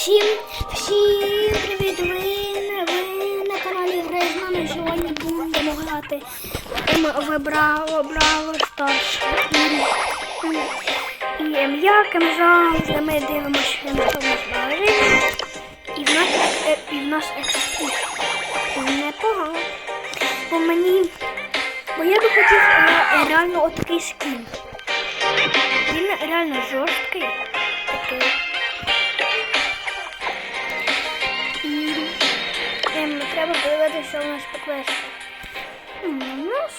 Всім, всім привіт! Ви, ви на каналі Гри з нами сьогодні будемо грати. Ми вибрали, обрали старш. І м'яким завжди ми дивимося на тому знарі. І в нас, е, і в нас експіт. Непогано. Бо мені. Бо я би хотів е, реально отакий скін. Він реально жорсткий. Такий. Треба подивитися, що у нас по квесту. М, У нас.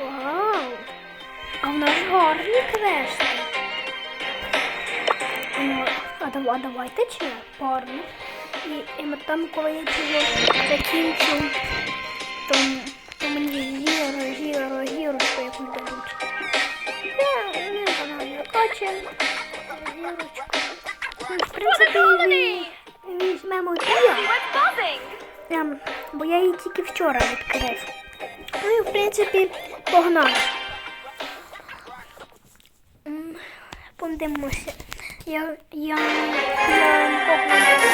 Вау! А в нас гарні квести. Ем, А, дав- а давайте чи парні. І ем, там, коли я цього закінчу, то, то мені гіро, гіро, гіро, що якусь дадуть. Я не знаю, каче. Гірочку. Ну, В принципі, візьмемо гіро. Прям. Бо я її тільки вчора відкрив. Ну і в принципі погнали. Подивимося. Я, я, я непогано,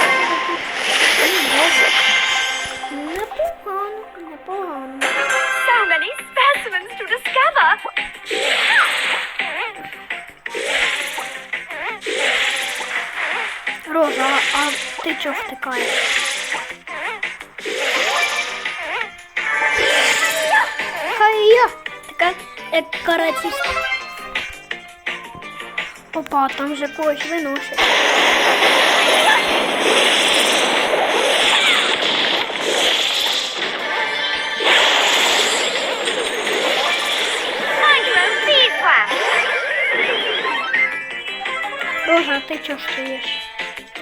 ти чого втикаєш? Хай я така як каратіст. Опа, там вже когось виносить. Micro beeswax. Роза, а ти чого стоїш?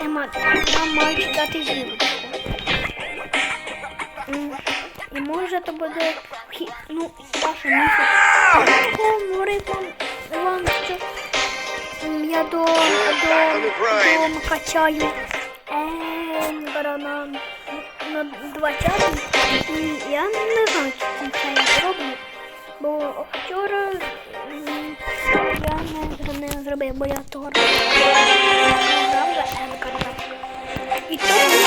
ема, нам мають дати зірочку. І може то буде ну, ваша місяць. Говорить вам, вам, що я до, до, до качаю Енгара на, на 20 і я не знаю, чи це я зроблю. Бо вчора м, я не, не зробив, бо я того разу грав за Енгара. І то мені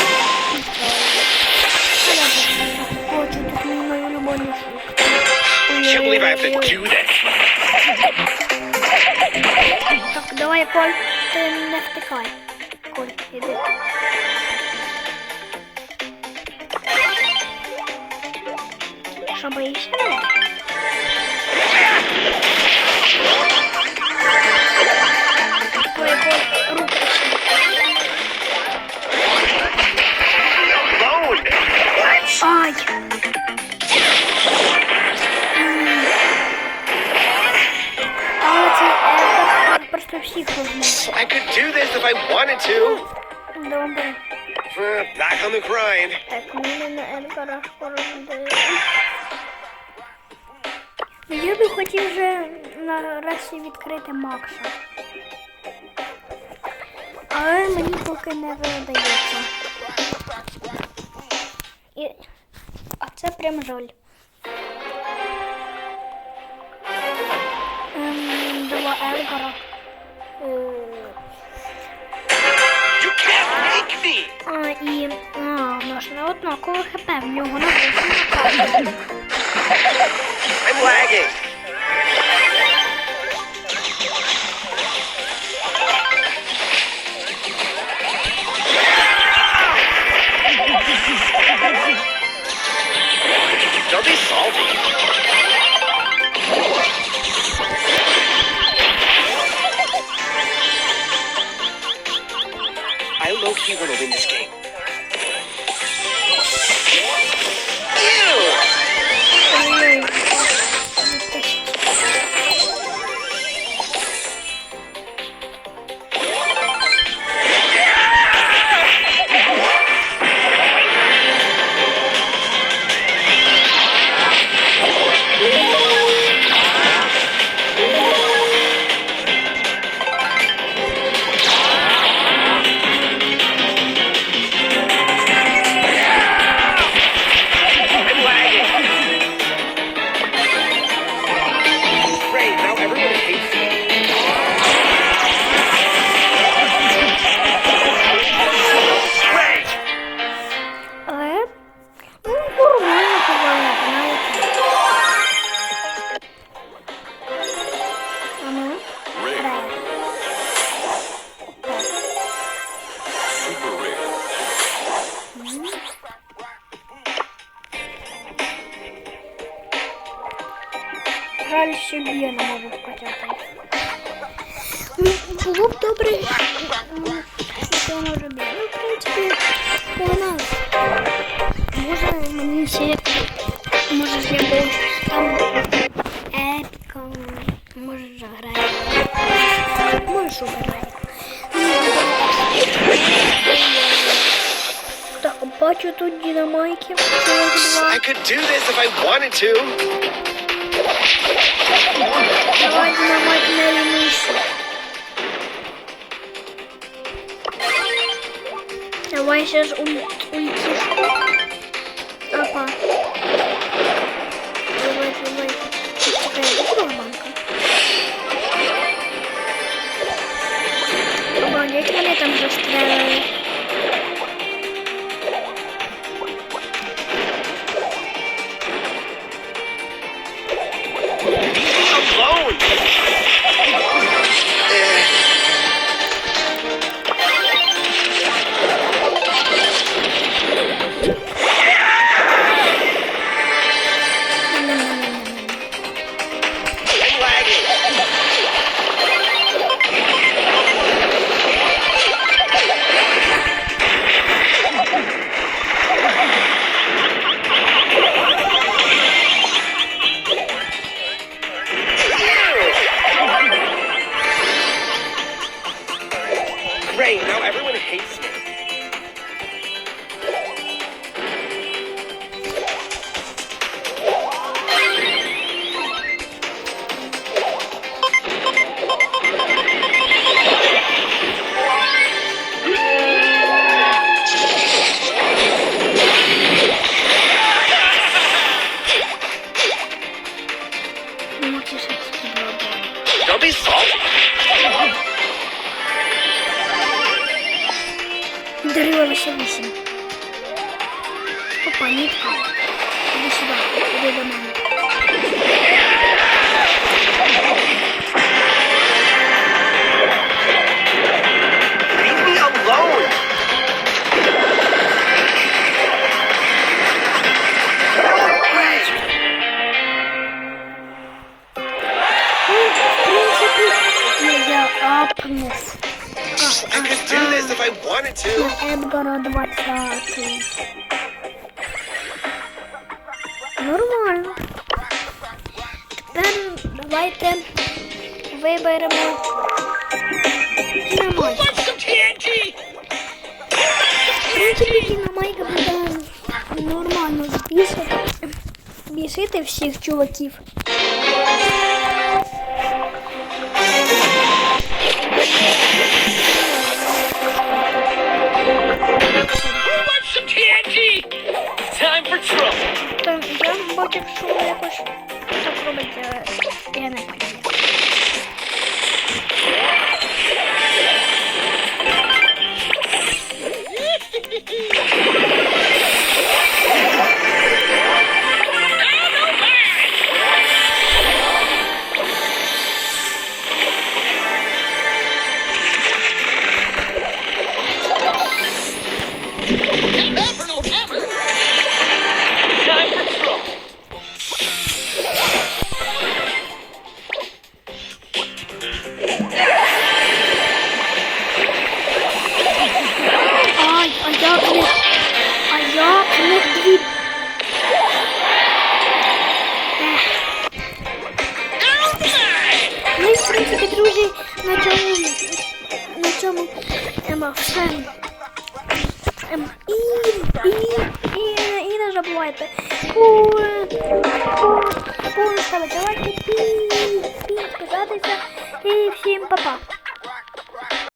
а я хочу тут мою улюбленішу. Can't believe I have to do this. Так, давай, Коль, ти не втикай. Коль, іди. Що боїшся I could do this if I wanted to. Добре. Uh, back on the grind. Так, мені на Едгара скоро буде. Я би хотів вже нарешті відкрити Макса. Але мені поки не видається. І... А це прям жаль. Yok mu? Korkup ben yoruna boşuna kaldım. Ben bu ayağı жаль, що бія не можу вкачати. Ну, Було б добре, що я. Ну, в принципі, погнали. Може мені ще, може ще якогось там епіка, може заграє. Може, що. Так, бачу тут динамайки. I could do this if I wanted to. Сейчас ульти. Опа. Давай, давай. Чекай, закрой банка. Обалдеть, мене там застрелили. Дарила лише вісім. Опа, нитка. Іди сюди, іди до. Едгара 20. Нормально. Тепер давайте виберемо динамайк. Принципі, динамайка буде нормально збісити, бісити всіх чуваків. Hehehehe! принципі, друзі, на цьому... На цьому... Ема, все. Ем, і, і, і, і не забувайте. Ку, ку, ку, ставити лайки, пі, пі, підписатися. І всім па-па.